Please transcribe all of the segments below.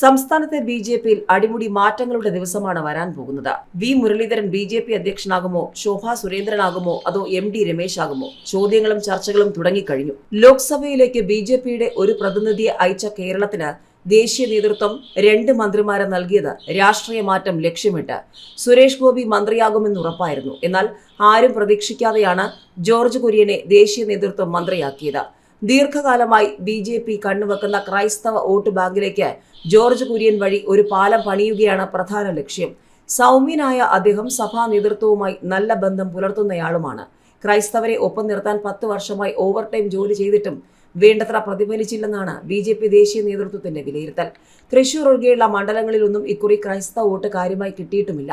സംസ്ഥാനത്തെ B J പിയിൽ അടിമുടി മാറ്റങ്ങളുടെ ദിവസമാണ് വരാൻ പോകുന്നത്. V Muraleedharan B J P അധ്യക്ഷനാകുമോ? Shobha സുരേന്ദ്രനാകുമോ? അതോ എം ഡി രമേശ് ആകുമോ ചോദ്യങ്ങളും ചർച്ചകളും തുടങ്ങിക്കഴിഞ്ഞു. ലോക്സഭയിലേക്ക് ബി ജെ പിയുടെ ഒരു പ്രതിനിധിയെ അയച്ച കേരളത്തിന് ദേശീയ നേതൃത്വം രണ്ട് മന്ത്രിമാരെ നൽകിയത് രാഷ്ട്രീയ മാറ്റം ലക്ഷ്യമിട്ട്. സുരേഷ് ഗോപി മന്ത്രിയാകുമെന്ന് ഉറപ്പായിരുന്നു. എന്നാൽ ആരും പ്രതീക്ഷിക്കാതെയാണ് ജോർജ് കുര്യനെ ദേശീയ നേതൃത്വം മന്ത്രിയാക്കിയത്. ദീർഘകാലമായി ബി ജെ പി കണ്ണുവെക്കുന്ന ക്രൈസ്തവ വോട്ട് ബാങ്കിലേക്ക് ജോർജ് കുര്യൻ വഴി ഒരു പാലം പണിയുകയാണ് പ്രധാന ലക്ഷ്യം. സൗമ്യനായ അദ്ദേഹം സഭാ നേതൃത്വവുമായി നല്ല ബന്ധം പുലർത്തുന്നയാളുമാണ്. ക്രൈസ്തവരെ ഒപ്പം നിർത്താൻ പത്ത് വർഷമായി ഓവർ ടൈം ജോലി ചെയ്തിട്ടും വേണ്ടത്ര പ്രതിഫലിച്ചില്ലെന്നാണ് ബി ജെ പി ദേശീയ നേതൃത്വത്തിന്റെ വിലയിരുത്തൽ. തൃശൂർ ഒഴികെയുള്ള മണ്ഡലങ്ങളിലൊന്നും ഇക്കുറി ക്രൈസ്തവ വോട്ട് കാര്യമായി കിട്ടിയിട്ടുമില്ല.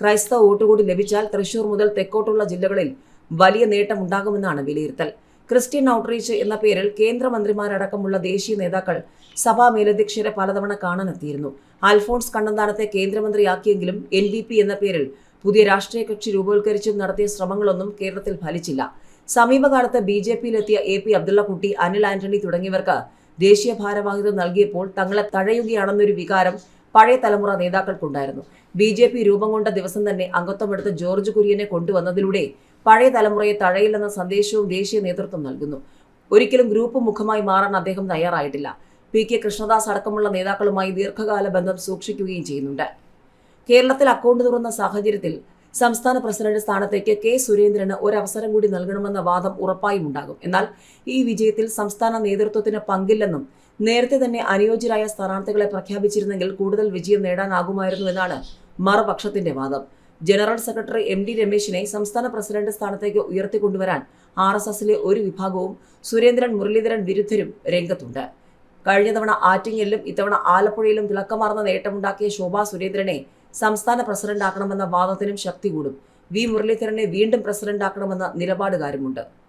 ക്രൈസ്തവ വോട്ട് കൂടി ലഭിച്ചാൽ തൃശൂർ മുതൽ തെക്കോട്ടുള്ള ജില്ലകളിൽ വലിയ നേട്ടമുണ്ടാകുമെന്നാണ് വിലയിരുത്തൽ. ക്രിസ്ത്യൻ ഔട്ട്റീച്ച് എന്ന പേരിൽ കേന്ദ്രമന്ത്രിമാരടക്കമുള്ള ദേശീയ നേതാക്കൾ സഭാ മേലധ്യക്ഷരെ പലതവണ കാണാനെത്തിയിരുന്നു. അൽഫോൺസ് കണ്ണന്താനത്തെ കേന്ദ്രമന്ത്രിയാക്കിയെങ്കിലും എൻ ഡി പി എന്ന പേരിൽ പുതിയ രാഷ്ട്രീയ കക്ഷി രൂപവൽക്കരിച്ചും നടത്തിയ ശ്രമങ്ങളൊന്നും കേരളത്തിൽ ഫലിച്ചില്ല. സമീപകാലത്ത് ബി ജെ പിയിലെത്തിയ എ പി അബ്ദുള്ളക്കുട്ടി അനിൽ ആന്റണി തുടങ്ങിയവർക്ക് ദേശീയ ഭാരവാഹിത്വം നൽകിയപ്പോൾ തങ്ങളെ തഴയുകയാണെന്നൊരു വികാരം പഴയ തലമുറ നേതാക്കൾക്കുണ്ടായിരുന്നു. ബി ജെ പി രൂപം കൊണ്ട ദിവസം തന്നെ അംഗത്വമെടുത്ത ജോർജ് കുര്യനെ കൊണ്ടുവന്നതിലൂടെ പഴയ തലമുറയെ തഴയില്ലെന്ന സന്ദേശവും ദേശീയ നേതൃത്വം നൽകുന്നു. ഒരിക്കലും ഗ്രൂപ്പ് മുഖമായി മാറാൻ അദ്ദേഹം തയ്യാറായിട്ടില്ല. പി കെ കൃഷ്ണദാസ് അടക്കമുള്ള നേതാക്കളുമായി ദീർഘകാല ബന്ധം സൂക്ഷിക്കുകയും ചെയ്യുന്നുണ്ട്. കേരളത്തിൽ അക്കൗണ്ട് തുറന്ന സാഹചര്യത്തിൽ സംസ്ഥാന പ്രസിഡന്റ് സ്ഥാനത്തേക്ക് കെ സുരേന്ദ്രന് ഒരവസരം കൂടി നൽകണമെന്ന വാദം ഉറപ്പായും ഉണ്ടാകും. എന്നാൽ ഈ വിജയത്തിൽ സംസ്ഥാന നേതൃത്വത്തിന് പങ്കില്ലെന്നും നേരത്തെ തന്നെ അനുയോജ്യരായ സ്ഥാനാർത്ഥികളെ പ്രഖ്യാപിച്ചിരുന്നെങ്കിൽ കൂടുതൽ വിജയം നേടാനാകുമായിരുന്നു എന്നാണ് മറുപക്ഷത്തിന്റെ വാദം. ജനറൽ സെക്രട്ടറി എം ഡി രമേശിനെ സംസ്ഥാന പ്രസിഡന്റ് സ്ഥാനത്തേക്ക് ഉയർത്തിക്കൊണ്ടുവരാൻ ആർ എസ് എസിലെ ഒരു വിഭാഗവും സുരേന്ദ്രൻ മുരളീധരൻ വിരുദ്ധരും രംഗത്തുണ്ട്. കഴിഞ്ഞ തവണ ആറ്റിങ്ങലിലും ഇത്തവണ ആലപ്പുഴയിലും തിളക്കമാർന്ന നേട്ടമുണ്ടാക്കിയ ശോഭാ സുരേന്ദ്രനെ സംസ്ഥാന പ്രസിഡന്റാക്കണമെന്ന വാദത്തിനും ശക്തി കൂടും. വി മുരളീധരനെ വീണ്ടും പ്രസിഡന്റാക്കണമെന്ന നിലപാടുകാരുമുണ്ട്.